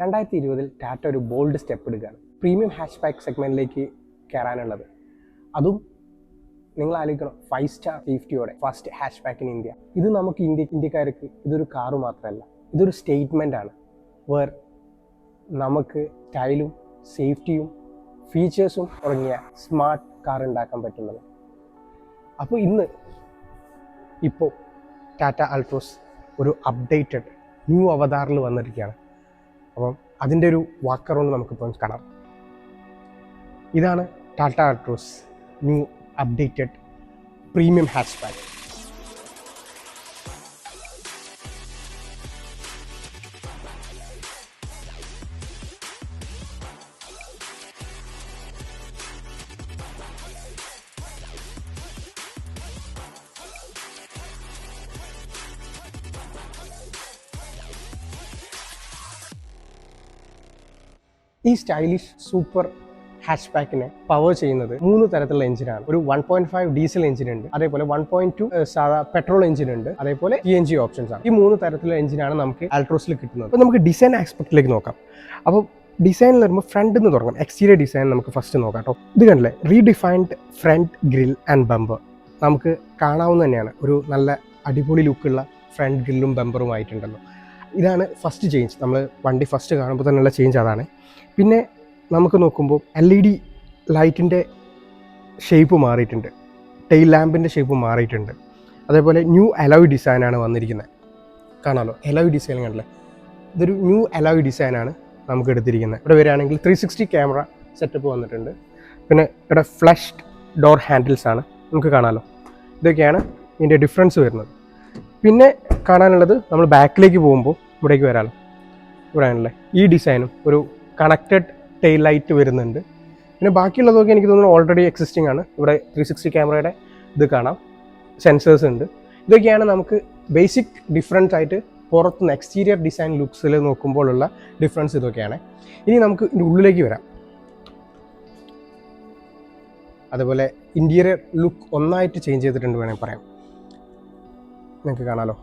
രണ്ടായിരത്തി ഇരുപതിൽ ടാറ്റ ഒരു ബോൾഡ് സ്റ്റെപ്പ് എടുക്കുകയാണ്. പ്രീമിയം ഹാഷ് ബാക്ക് സെഗ്മെന്റിലേക്ക് കയറാനുള്ളത്. അതും നിങ്ങൾ ആലോചിക്കണം ഫൈവ് സ്റ്റാർ സേഫ്റ്റിയോടെ first hatchback in India. ഇത് നമുക്ക് ഇന്ത്യ ഇന്ത്യക്കാർക്ക് ഇതൊരു കാറ് മാത്രമല്ല ഇതൊരു സ്റ്റേറ്റ്മെന്റ് ആണ്. വേർ നമുക്ക് സ്റ്റൈലും സേഫ്റ്റിയും ഫീച്ചേഴ്സും തുടങ്ങിയ സ്മാർട്ട് കാർ ഉണ്ടാക്കാൻ പറ്റുന്നത് അപ്പോൾ ഇന്ന് ഇപ്പോൾ ടാറ്റ അൾട്രോസ് ഒരു അപ്ഡേറ്റഡ് ന്യൂ അവതാറിൽ വന്നിരിക്കുകയാണ്. അപ്പം അതിന്റെ ഒരു വാക്കറൊന്ന് നമുക്കിപ്പോൾ കാണാം. ഇതാണ് Tata Altroz new updated premium hatchback ഈ സ്റ്റൈലിഷ് സൂപ്പർ ഹാഷ് ബാക്കിനെ പവർ ചെയ്യുന്നത് മൂന്ന് തരത്തിലുള്ള എഞ്ചിനാണ് ഒരു one point five diesel engine ഉണ്ട്. അതേപോലെ വൺ പോയിന്റ് ടു സാധാ പെട്രോൾ എഞ്ചിൻ ഉണ്ട്. അതേപോലെ സി എൻ ജി ഓപ്ഷൻസ് ആണ്. ഈ മൂന്ന് തരത്തിലുള്ള എഞ്ചിനാണ് നമുക്ക് ആൾട്രോസിൽ കിട്ടുന്നത്. അപ്പോൾ നമുക്ക് ഡിസൈൻ ആസ്പെക്റ്റിലേക്ക് നോക്കാം. അപ്പോൾ ഡിസൈനിൽ വരുമ്പോൾ ഫ്രണ്ട് നിന്ന് തുടങ്ങാം എക്സ്റ്റീരിയർ ഡിസൈൻ നമുക്ക് ഫസ്റ്റ് നോക്കാം കേട്ടോ ഇത് കണ്ടില്ലേ? Redefined front grille and bumper നമുക്ക് കാണാവുന്ന തന്നെയാണ്. ഒരു നല്ല അടിപൊളി ലുക്കുള്ള ഫ്രണ്ട് ഗ്രില്ലും ബമ്പറും ആയിട്ടുണ്ടല്ലോ. ഇതാണ് ഫസ്റ്റ് ചേഞ്ച് നമ്മൾ വണ്ടി ഫസ്റ്റ് കാണുമ്പോൾ തന്നെയുള്ള ചേഞ്ച് അതാണ്. പിന്നെ നമുക്ക് നോക്കുമ്പോൾ എൽ ഇ ഡി ലൈറ്റിന്റെ ഷേപ്പ് മാറിയിട്ടുണ്ട്. ടെയിൽ ലാമ്പിന്റെ ഷേപ്പ് മാറിയിട്ടുണ്ട്. അതേപോലെ ന്യൂ അലോയ് ഡിസൈനാണ് വന്നിരിക്കുന്നത് കാണാമല്ലോ അലോയ് ഡിസൈൻ കണ്ടല്ലേ? ഇതൊരു ന്യൂ അലോയ് ഡിസൈനാണ് നമുക്ക് എടുത്തിരിക്കുന്നത് ഇവിടെ വരികയാണെങ്കിൽ ത്രീ സിക്സ്റ്റി ക്യാമറ സെറ്റപ്പ് വന്നിട്ടുണ്ട്. പിന്നെ ഇവിടെ ഫ്ലഷ്ഡ് ഡോർ ഹാൻഡിൽസ് ആണ്. നമുക്ക് കാണാമല്ലോ ഇതൊക്കെയാണ് ഇതിന്റെ ഡിഫറൻസ് വരുന്നത്. പിന്നെ കാണാനുള്ളത് നമ്മൾ ബാക്കിലേക്ക് പോകുമ്പോൾ ഇവിടേക്ക് വരാമല്ലോ ഇവിടെയാണല്ലേ? ഈ ഡിസൈനും ഒരു കണക്റ്റഡ് ടെയിൽ ലൈറ്റ് വരുന്നുണ്ട്. പിന്നെ ബാക്കിയുള്ളതൊക്കെ എനിക്ക് തോന്നുന്നു ഓൾറെഡി എക്സിസ്റ്റിംഗ് ആണ്. ഇവിടെ ത്രീ സിക്സ്റ്റി ക്യാമറയുടെ ഇത് കാണാം. സെൻസേഴ്സ് ഉണ്ട്. ഇതൊക്കെയാണ് നമുക്ക് ബേസിക് ഡിഫറൻസ് ആയിട്ട് പുറത്തുനിന്ന് എക്സ്റ്റീരിയർ ഡിസൈൻ ലുക്സിൽ നോക്കുമ്പോഴുള്ള ഡിഫറൻസ് ഇതൊക്കെയാണ്. ഇനി നമുക്ക് ഇതിന്റെ ഉള്ളിലേക്ക് വരാം. അതുപോലെ ഇന്റീരിയർ ലുക്ക് ഒന്നായിട്ട് ചേഞ്ച് ചെയ്തിട്ടുണ്ട് വേണമെങ്കിൽ പറയാം. നിങ്ങൾക്ക് കാണാലോ.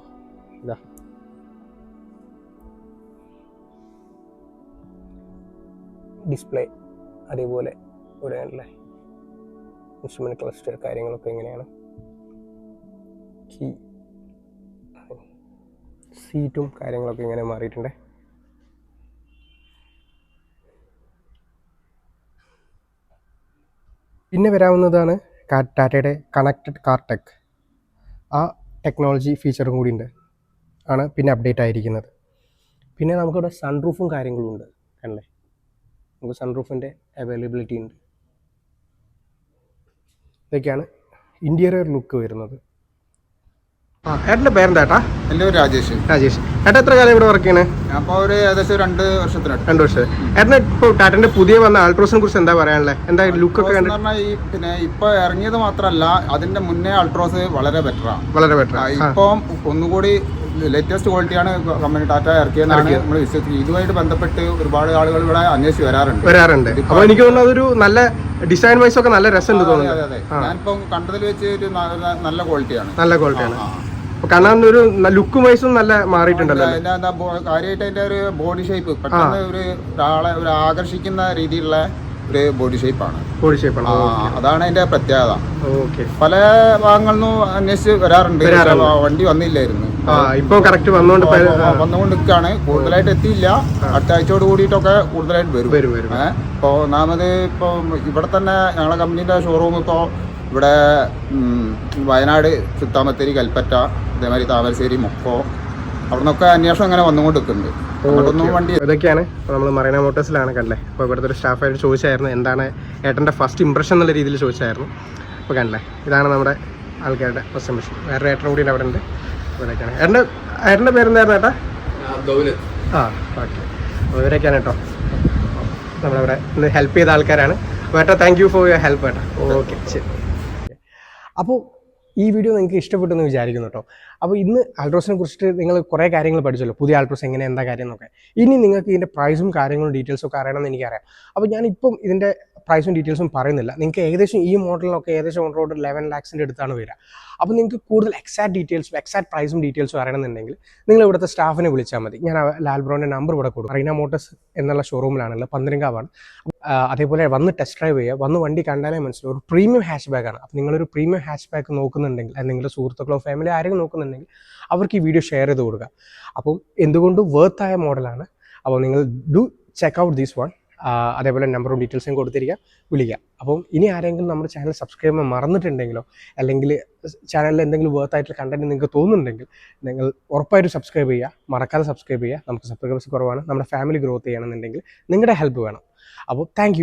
ഡിസ്പ്ലേ അതേപോലെ ഒരു അല്ലേ ക്ലസ്റ്റർ കാര്യങ്ങളൊക്കെ എങ്ങനെയാണ് കീ സീറ്റും കാര്യങ്ങളൊക്കെ ഇങ്ങനെ മാറിയിട്ടുണ്ട്. പിന്നെ വരാവുന്നതാണ് ടാറ്റയുടെ കണക്റ്റഡ് കാർടെക് ആ ടെക്നോളജി ഫീച്ചറും കൂടി ഉണ്ട് ആണ് പിന്നെ അപ്ഡേറ്റ് ആയിരിക്കുന്നത്. പിന്നെ നമുക്കിവിടെ സൺറൂഫും കാര്യങ്ങളും ഉണ്ട്. അല്ലേ? നമുക്ക് സൺ സൺറൂഫിന്റെ അവൈലബിലിറ്റി ഉണ്ട്. ഇതൊക്കെയാണ് ഇന്റീരിയർ ലുക്ക് വരുന്നത്. ആ ഏട്ടന്റെ പേരെന്താ ഏട്ടാ? എന്റെ പേര് രാജേഷ്. രാജേഷ്. ഏട്ടാ എത്ര കാലം ഇവിടെ വർക്ക് ചെയ്യണേ? ഞാൻ അപ്പോൾ ഒരു ഏകദേശം രണ്ട് വർഷത്തിനടുത്ത് രണ്ട് വർഷം ഏട്ടനെ ഇപ്പോൾ ടാറ്റന്റെ പുതിയ വന്ന ആൾട്രോസിനെ കുറിച്ച് എന്താ പറയാനുള്ളത് എന്താ ലുക്ക് ഒക്കെ കണ്ട് പറഞ്ഞാൽ ഈ പിന്നെ ഇപ്പൊ ഇറങ്ങിയത് മാത്രമല്ല അതിന്റെ മുന്നേ അൾട്രോസ് വളരെ ബെറ്ററാണ് വളരെ ബെറ്റർ ഇപ്പം ഒന്നുകൂടി ലേറ്റസ്റ്റ് ക്വാളിറ്റിയാണ് കമ്പനി ടാറ്റ ഇറക്കിയെന്നാണ് നമ്മൾ വിശ്വസിക്കുന്നത്. ഇതുമായിട്ട് ബന്ധപ്പെട്ട് ഒരുപാട് ആളുകൾ ഇവിടെ അന്വേഷിച്ച് വരാറുണ്ട്. വരാറുണ്ട്. അപ്പോൾ എനിക്ക് തോന്നുന്നു അതൊരു നല്ല ഡിസൈൻ വൈസ് ഒക്കെ നല്ല രസമുണ്ട് തോന്നുന്നു. ഞാനിപ്പം കണ്ടതിൽ വെച്ച് ഒരു നല്ല ക്വാളിറ്റിയാണ് നല്ല ക്വാളിറ്റിയാണ് കാണാൻ ഒരു ലുക്ക് വൈസും നല്ല മാറിയിട്ടുണ്ടല്ലോ കാര്യമായിട്ട് അതിന്റെ ഒരു ബോഡി ഷേപ്പ് പെട്ടെന്ന് ഒരു ഒരാളെ ഒരു ആകർഷിക്കുന്ന രീതിയിലുള്ള ഒരു ബോഡി ഷേപ്പാണ് ബോഡി ഷേപ്പാണ് അതാണ് അതിന്റെ പ്രത്യേകത. പല ഭാഗങ്ങളിൽ നിന്നും അന്വേഷിച്ച് വരാറുണ്ട്. വണ്ടി വന്നില്ലായിരുന്നു. ആ ഇപ്പോൾ കറക്റ്റ് വന്നുകൊണ്ട് വന്നുകൊണ്ട് നിൽക്കുകയാണ് കൂടുതലായിട്ട് എത്തിയില്ല. അടുത്ത ആഴ്ചയോട് കൂടിയിട്ടൊക്കെ കൂടുതലായിട്ട് വരും. വരും ഇപ്പോൾ ഒന്നാമത് ഇപ്പോൾ ഇവിടെ തന്നെ ഞങ്ങളെ കമ്പനിയുടെ ഷോറൂം ഇപ്പോൾ ഇവിടെ വയനാട് ചിത്താമത്തേരി കൽപ്പറ്റ അതേമാതിരി താമരശ്ശേരി മുക്കോ അവിടെ നിന്നൊക്കെ അന്വേഷണം അങ്ങനെ വന്നുകൊണ്ടിരിക്കുന്നുണ്ട്. ഇതൊക്കെയാണ് നമ്മൾ മറീന മോട്ടോഴ്സിലാണ് കണ്ടേ അപ്പോൾ ഇവിടുത്തെ ഒരു സ്റ്റാഫായിട്ട് ചോദിച്ചായിരുന്നു എന്താണ് ഏട്ടന്റെ ഫസ്റ്റ് ഇമ്പ്രഷൻ എന്നുള്ള രീതിയിൽ ചോദിച്ചായിരുന്നു. അപ്പോൾ കണ്ടേ ഇതാണ് നമ്മുടെ ആൾക്കാരുടെ ഫസ്റ്റ് ഇമ്പ്രഷൻ വേറെ ഏട്ടൻ കൂടി അവിടെ ഉണ്ട്. ഇവിടെയൊക്കെയാണ് ഏട്ടന്റെ ഏട്ടന്റെ പേരെന്തായിരുന്നു ഏട്ടാ? ആ ഓക്കെ. അപ്പോൾ ഇവരൊക്കെയാണ് കേട്ടോ. നമ്മളിവിടെ ഇന്ന് ഹെൽപ്പ് ചെയ്ത ആൾക്കാരാണ്. അപ്പോൾ ഏട്ടാ thank you for your help ഏട്ടാ. ഓക്കെ ശരി. അപ്പോൾ ഈ വീഡിയോ നിങ്ങൾക്ക് ഇഷ്ടപ്പെട്ടു എന്ന് വിചാരിക്കുന്നു കേട്ടോ. അപ്പോൾ ഇന്ന് ആൾട്രോസിനെ കുറിച്ചിട്ട് നിങ്ങൾ കുറേ കാര്യങ്ങൾ പഠിച്ചല്ലോ. പുതിയ ആൾട്രോസ് എങ്ങനെ എന്താ കാര്യം എന്നൊക്കെ ഇനി നിങ്ങൾക്ക് ഇതിന്റെ പ്രൈസും കാര്യങ്ങളും ഡീറ്റെയിൽസും ഒക്കെ അറിയണമെന്ന് എനിക്കറിയാം. അപ്പോൾ ഞാനിപ്പം ഇതിന്റെ പ്രൈസും ഡീറ്റെയിൽസും പറയുന്നില്ല. നിങ്ങൾക്ക് ഏകദേശം ഈ മോഡലിനൊക്കെ ഏകദേശം ഓൺ റോഡ് ലെവൻ ലാക്സിന്റെ അടുത്താണ് വരിക. അപ്പോൾ നിങ്ങൾക്ക് കൂടുതൽ എക്സാക്ട് ഡീറ്റെയിൽസും എക്സാക്ട് പ്രൈസും ഡീറ്റെയിൽസും അറിയണമെന്നുണ്ടെങ്കിൽ നിങ്ങൾ ഇവിടുത്തെ സ്റ്റാഫിനെ വിളിച്ചാൽ മതി. ഞാൻ ലാൽ ബ്രോന്റെ നമ്പർ ഇവിടെ കൊടുക്കും. റീന മോട്ടോഴ്സ് എന്നുള്ള ഷോറൂമിലാണല്ലോ പന്തരങ്കാവാണ് അതേപോലെ വന്ന് ടെസ്റ്റ് ഡ്രൈവ് ചെയ്യുക. വന്ന് വണ്ടി കണ്ടാലേ മനസ്സിലാവും. ഒരു പ്രീമിയം ഹാഷ് ബാഗാണ് അപ്പോൾ നിങ്ങളൊരു പ്രീമിയം ഹാഷ് ബാക്ക് നോക്കുന്നുണ്ടെങ്കിൽ നിങ്ങളുടെ സുഹൃത്തുക്കളോ ഫാമിലി ആരെങ്കിലും നോക്കുന്നുണ്ടെങ്കിൽ അവർക്ക് ഈ വീഡിയോ ഷെയർ ചെയ്ത് കൊടുക്കുക അപ്പം എന്തുകൊണ്ടും വേർത്തായ മോഡലാണ് അപ്പോൾ നിങ്ങൾ do check out these one അതേപോലെ നമ്പറും ഡീറ്റെയിൽസും കൊടുത്തിരിക്കുക വിളിക്കുക അപ്പം ഇനി ആരെങ്കിലും നമ്മുടെ ചാനൽ സബ്സ്ക്രൈബ് ചെയ്യാൻ മറന്നിട്ടുണ്ടെങ്കിലോ അല്ലെങ്കിൽ ചാനലിൽ എന്തെങ്കിലും വർത്ത് ആയിട്ടുള്ള കണ്ടന്റ് നിങ്ങൾക്ക് തോന്നുന്നുണ്ടെങ്കിൽ നിങ്ങൾ ഉറപ്പായിട്ട് സബ്സ്ക്രൈബ് ചെയ്യുക. മറക്കാതെ സബ്സ്ക്രൈബ് ചെയ്യുക. നമുക്ക് സബ്സ്ക്രൈബേഴ്സ് കുറവാണ്. നമ്മുടെ ഫാമിലി ഗ്രോത്ത് ചെയ്യണമെന്നുണ്ടെങ്കിൽ നിങ്ങളുടെ ഹെൽപ്പ് വേണം. അപ്പോൾ താങ്ക്